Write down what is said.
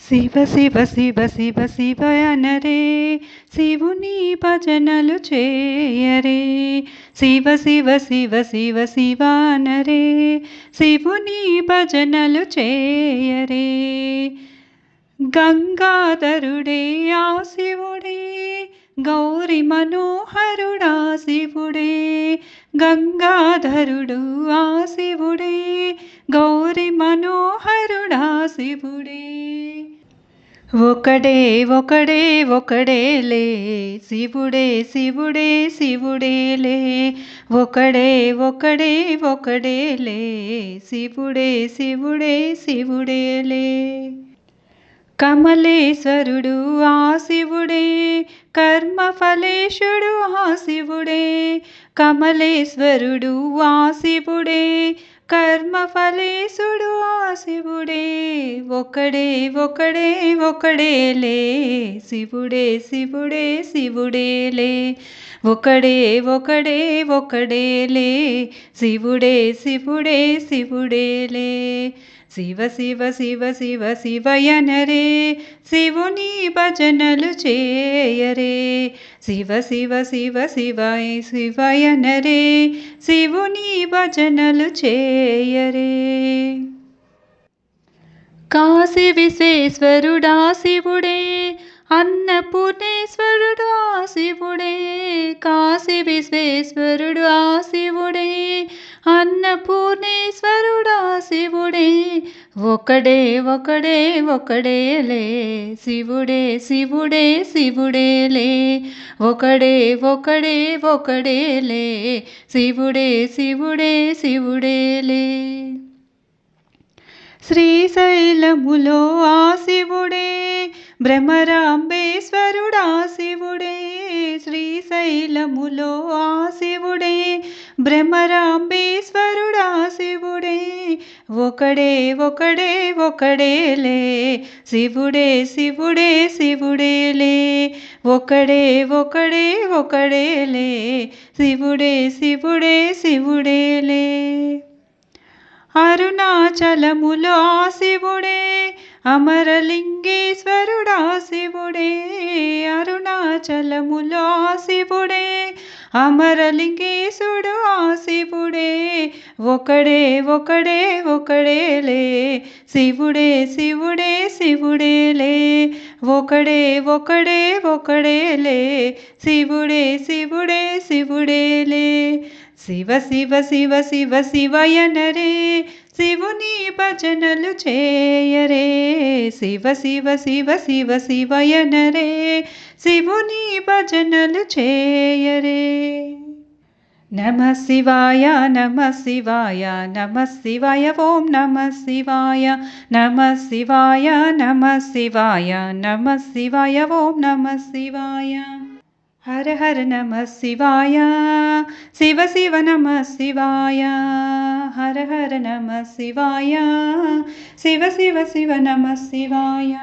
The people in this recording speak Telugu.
శివ శివ శివ శివ శివయనరే శివుని భజనలు చేయరే. శివ శివ శివ శివ శివానరే శివుని భజనలు చేయరే. గంగాధరుడే ఆ శివుడే. గౌరి మనోహరుడా శివుడే. గంగాధరుడు ఆ శివుడే. గౌరి మనోహరుడా శివుడే. ఒకడే ఒకడే ఒకడేలే. శివుడే శివుడే శివుడేలే. ఒకడే ఒకడే ఒకడేలే. శివుడే శివుడే శివుడేలే. కమలేశ్వరుడు ఆ శివుడే. కర్మఫలేశుడు ఆ శివుడే. కమలేశ్వరుడు ఆ శివుడే. కర్మఫలేశుడు ఆ శివుడే. ఒకడే ఒకడే ఒకడేలే శివుడే శివుడే శివుడేలే ఒకడే ఒకడే ఒకడేలే శివుడే శివుడే శివుడేలే శివ శివ శివ శివ శివయనరే. శివుని భజనలు చేయరే. శివ శివ శివ శివ శివయనరే. శివుని భజనలు చేయరే. కాశీ విశ్వేశ్వరుడా శివుడే అన్నపూర్ణేశ్వరుడు ఆ శివుడే. కాశీ విశ్వేశ్వరుడు ఆ శివుడే అన్నపూర్ణేశ్వరుడు ఆ శివుడే. ఒకడే ఒకడే ఒకడేలే శివుడే శివుడే శివుడేలే ఒకడే ఒకడే ఒకడేలే శివుడే శివుడే శివుడేలే శ్రీశైలములో ఆ శివుడే భ్రమరాంబేశ్వరుడా శివుడే. శ్రీశైలములో ఆ శివుడే భ్రమరాంబేశ్వరుడా ఒకడే ఒకడే ఒకడేలే. శివుడే శివుడే శివుడేలే. ఒకడే ఒకడే ఒకడేలే. శివుడే శివుడే శివుడేలే. అరుణాచలములో శివుడే అమరలింగేశ్వరుడా శివుడే. అరుణాచలములో శివుడే అమరలింగేశుడు ఆ శివుడే ఒకడే ఒకడే ఒకడేలే శివుడే శివుడే శివుడేలే ఒకడే ఒకడే ఒకడేలే శివుడే శివుడే శివుడేలే శివ శివ శివ శివ శివయనరే శివుని భజనలు చేయరే. శివ శివ శివ శివ శివయనరే శివుని భజనలు చేయరే నమ శివాయ నమ శివాయ నమ శివాయ ఓం నమ శివాయ నమ శివాయ నమ శివాయ నమ శివాయ ఓం నమ శివాయ హర హర నమ శివాయ శివ శివ నమ శివాయ హర హర నమ శివాయ శివ శివ శివ నమ శివాయ